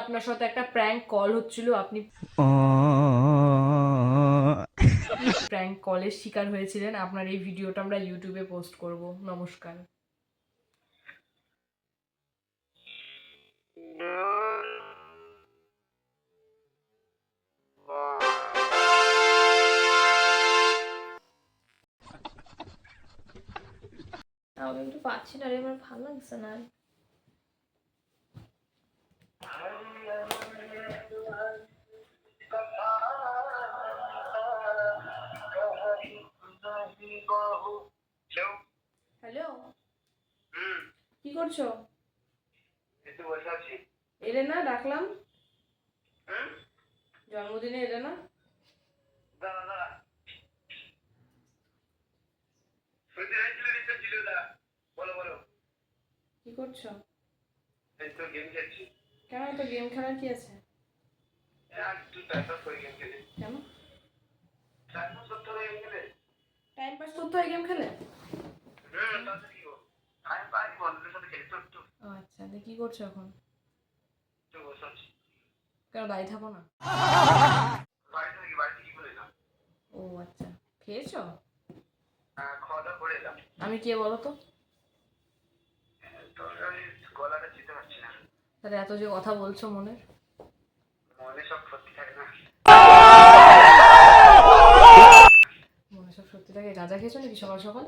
আপনার সাথে একটা প্র্যাঙ্ক কল হচ্ছিল আপনি প্র্যাঙ্ক কলের শিকার হয়েছিলেন আপনার এই ভিডিওটা আমরা ইউটিউবে পোস্ট করব। নমস্কার। আমি কিন্তু পাচ্ছি না রে আমার ভালো লাগছে না। হ্যালো। হুম। কি করছ? একটু বসে আছি। এলে না ডাকলাম। হুম? জন্মদিনে এলে না? দাঁড়া দাঁড়া কি করছ? এই তো গেম খেলছি। কেন? তো গেম খেলার কি আছে? কেন? টাইম পাস করতে গেম খেলে। টাইম পাস করতে হয় গেম খেলে? আচ্ছা কি করছ এখন? একটু কেন বাড়ি থাকো না? ও আচ্ছা খেয়েছো? এলাম। আমি কে বলো তো আমি গলাটা চিনতে পারছি না তাহলে এত যে কথা বলছো মনের। মনে সব সত্যি থাকে গাঁজা খেয়েছো নাকি সকাল সকাল?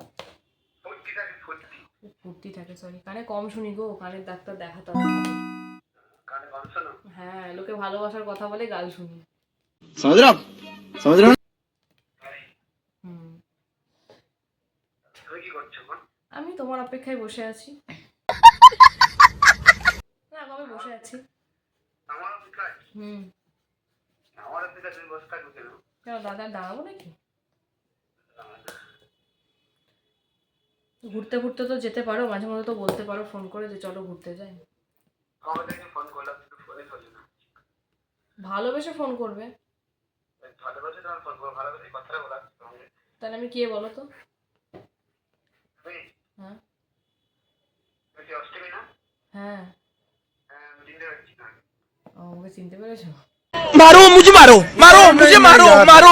সত্যি ফুর্তি থাকে সরি কানে কম শুনি গো কানের ডাক্তার দেখাতে হবে। হ্যাঁ লোকে ভালোবাসার কথা বলে গাল শুনি। সমুদ্রম আমি তোমার অপেক্ষায় বসে আছি। আমি বসে আছি। হুম। কেন? দাদা দাঁড়াবো নাকি? ঘুরতে ঘুরতে তো যেতে পারো মাঝে মধ্যে তো বলতে পারো ফোন করে যে চলো ঘুরতে যাই। ভালোবেসে ফোন করবে। তাহলে আমি কে বলো তো তুমি হ্যাঁ তুমি কি অষ্টমী না হ্যাঁ হ্যাঁ আমি চিনতে পারছি না ও আমাকে চিনতে পেরেছো मारो मुझे मारो मारो मुझे मारो मारो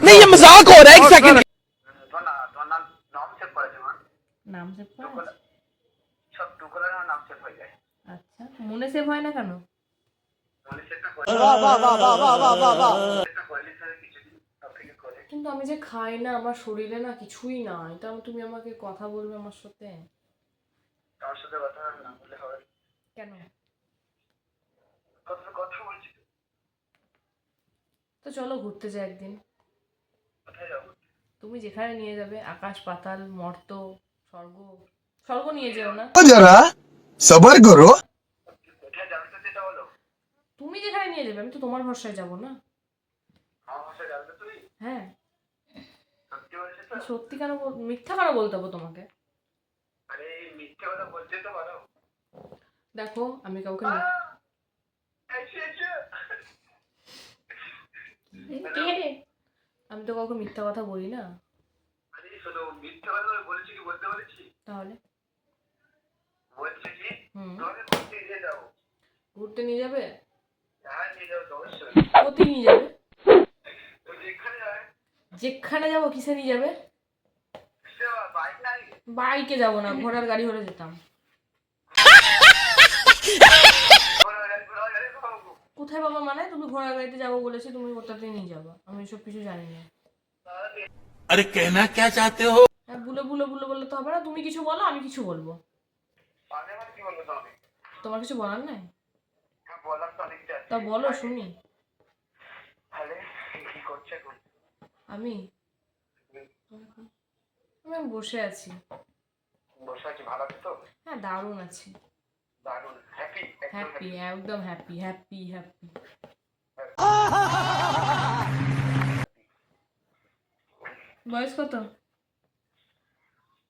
नहीं ये मजाक हो रहा है एक सेकंड হুম, তোমার না তোমার নাম নাম সেভ করেছে আমার নাম সেভ করা টুকলা সব টুকলার আমার নাম সেভ হয়ে যায় আচ্ছা মনে সেভ হয় না কেন মনে সেটা করে সেটা করলে স্যার কিছুদিন সব থেকে করে কিন্তু আমি যে খাই না আমার শরীরে না কিছুই না এটা তুমি আমাকে কথা বলবে আমার সাথে তোমার সাথে কথা না বললে হবে কেন কথা কথা বলছি তো চলো ঘুরতে যাই একদিন। তুমি যেখানে নিয়ে যাবে আকাশ পাতাল মর্ত স্বর্গ স্বর্গ নিয়ে যেও না। যারা সবার তুমি যেখানে নিয়ে যাবে আমি তো তোমার ভরসায় যাব না। হ্যাঁ। সত্যি কেন মিথ্যা কেন বলতে হবে তোমাকে? দেখো আমি কাউকে আমি তো কাউকে মিথ্যা কথা বলি না। আরে কথা আমি কি বলতে বলেছি? তাহলে? বলছি কি? হুম। ঘুরতে নিয়ে যাব। ঘুরতে নিয়ে যাবে? হ্যাঁ নিয়ে যাব অবশ্যই। কোথি নিয়ে যাবে? যেখানে যাব কিসে নিয়ে যাবে? সে বাইক নাই বাইকে যাব না ঘোড়ার গাড়ি হলে যেতাম। কোথায় বাবা মানে? তুমি ঘোড়া গাড়িতে যাব বলেছি তুমি ওটাতে নিয়ে যাব। আমি এসব কিছু জানি না। আরে কেনা কে চাতে হো? হ্যাঁ বুলো বুলো বুলো বললে তো হবে না। তুমি কিছু বলো আমি কিছু বলব। তোমার কিছু বলার নাই? তা বলো শুনি। আমি? আমি বসে আছি। বসে আছি ভালো আছো তো? হ্যাঁ দারুণ আছি। হ্যাপি হ্যাপি একদম হ্যাপি হ্যাপি হ্যাপি বয়স কত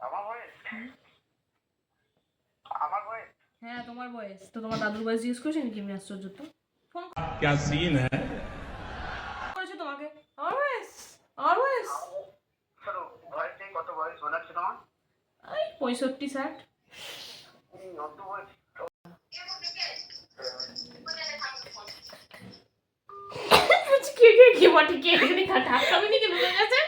আমার বয়স আমার বয়স হ্যাঁ তোমার বয়স তো তোমার দাদুর বয়স জিজ্ঞেস করেছি নাকি আমি আশ্চর্য তো ফোন क्या सीन है করেছে তোমাকে আমার বয়স আমার বয়স শোনো বয়স নেই কত বয়স মনে আছে তোমার এই পঁয়ষট্টি ষাট এই অত বয়স কি বটে কে এখানে ধাক্কা ঢুকে গেছে